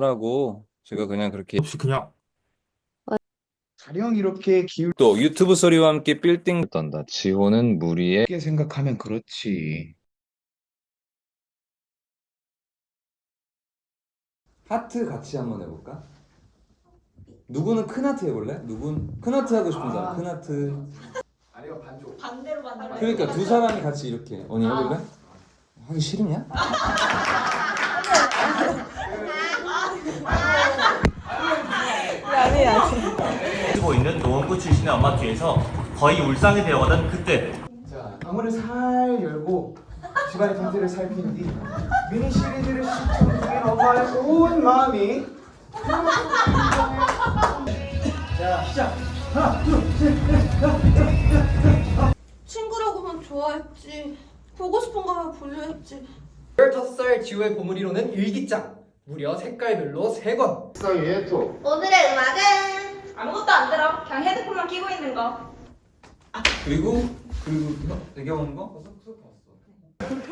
하라고 제가 그냥 그렇게 없이 그냥 가령 이렇게 기울게 또 유튜브 소리와 함께 빌딩 떤다. 지호는 무리에 생각하면 그렇지. 하트 같이 한번 해볼까? 누구는 큰 하트 해볼래? 누군 큰 하트 하고 싶은 사람 큰 하트. 반대로 반대로. 그러니까 두 사람이 같이 이렇게 언니 해볼래? 하기 싫으냐? 쓰고 있는 노원구 출신의 엄마 뒤에서 거의 울상이 되어가던 그때 자, 방문을 살 열고 집안의 상태를 살핀 뒤 미니 시리즈를 시청 중인 엄마의 온 마음이 자, 시작. 하나, 둘, 셋, 친구라고 하면 좋아했지. 보고 싶은 거 하면 볼려 했지. 15살 지호의 보물이로는 일기장 무려 색깔별로 3권 사이에 또 오늘의 음악은 아무것도 안 들어. 그냥 헤드폰만 끼고 있는 거. 그리고 그리고 이거 배경 거? 기분이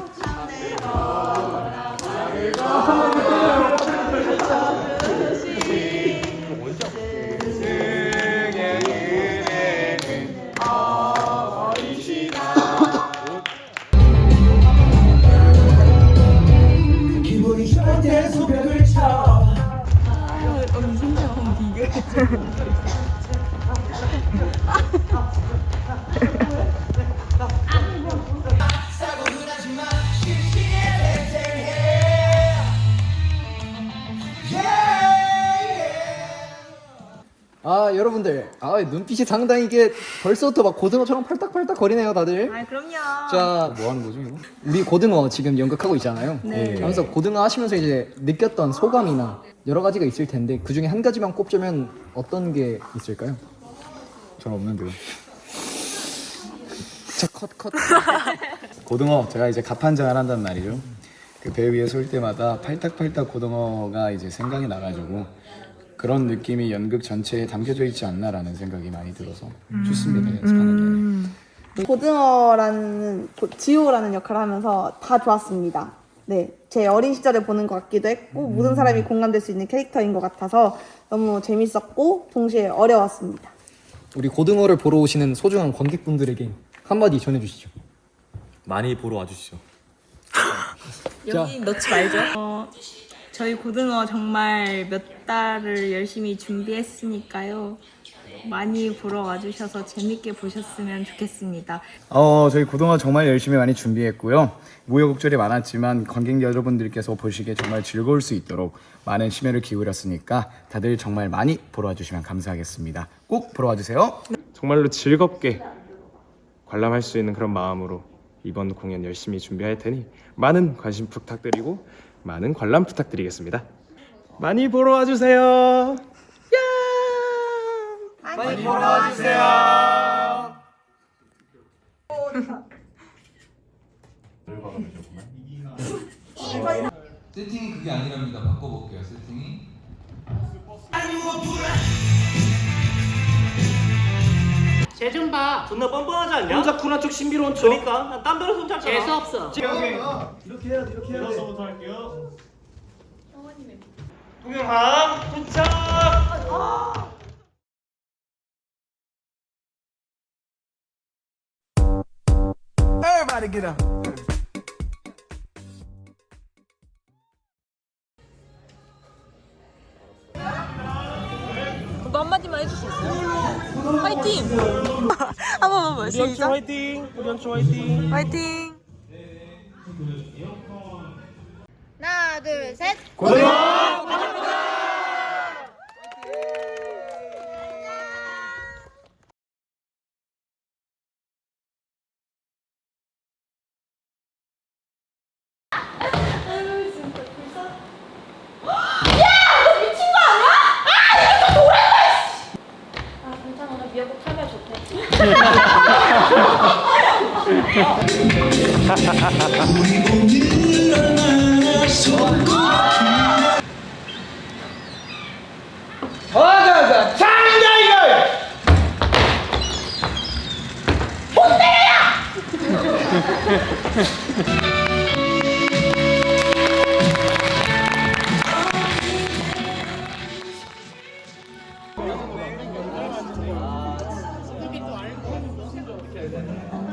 아 여러분들 아 눈빛이 상당히 이게 벌써부터 막 고등어처럼 팔딱팔딱 거리네요 다들 아 그럼요. 자 뭐 하는 거죠 이거? 우리 고등어 지금 연극하고 있잖아요 네. 그래서 고등어 하시면서 이제 느꼈던 소감이나 여러 가지가 있을 텐데 그 중에 한 가지만 꼽자면 어떤 게 있을까요? 전 없는데요. 자컷컷 고등어 제가 이제 갑판장을 한단 말이죠. 그 배 위에 설 때마다 팔딱팔딱 고등어가 이제 생각이 나가지고 그런 느낌이 연극 전체에 담겨져 있지 않나라는 생각이 많이 들어서 좋습니다 연습하는 게. 고등어라는 고- 지호라는 역할을 하면서 다 좋았습니다. 네, 제 어린 시절에 보는 것 같기도 했고 모든 사람이 공감될 수 있는 캐릭터인 것 같아서 너무 재밌었고 동시에 어려웠습니다. 우리 고등어를 보러 오시는 소중한 관객분들에게 한마디 전해주시죠 많이 보러 와주시죠. 여기 넣지 말죠. 어, 저희 고등어 정말 몇 달을 열심히 준비했으니까요. 많이 보러 와주셔서 재밌게 보셨으면 좋겠습니다. 어 저희 고등어 정말 열심히 많이 준비했고요. 무효곡절이 많았지만 관객 여러분들께서 보시기에 정말 즐거울 수 있도록 많은 심혈을 기울였으니까 다들 정말 많이 보러 와주시면 감사하겠습니다. 꼭 보러 와주세요. 정말로 즐겁게 관람할 수 있는 그런 마음으로 이번 공연 열심히 준비할 테니 많은 관심 부탁드리고 많은 관람 부탁드리겠습니다. 많이 보러 와주세요. 세팅이 그게 아니랍니다. 바꿔볼게요. 세팅이. 쟤좀 봐. 존나 뻔뻔하지 않냐? 혼자 쿠나 쪽 신비로운 척. 그러니까 난딴 데로 손 잡잖아. 재수 없어. 동영아 도착. Everybody get up. 한마디만 해줄 수 있어요? 화이팅! 한 번만 봐. 우리 시작. 화이팅. 우리 연출 화이팅. 화이팅! 하나, 둘, 셋. 와가가 장다 이걸 못 때려 여기 또 알고 무슨 줄 어떻게 알고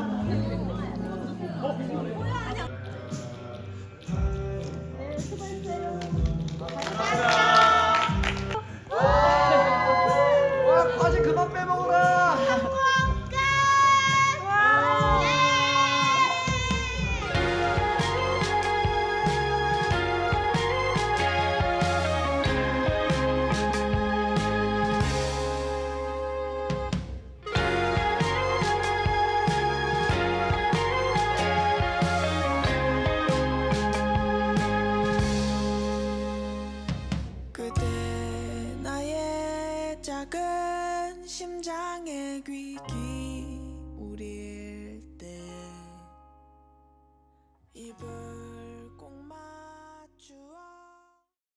작은 심장의 귀기 우리일 때. 입을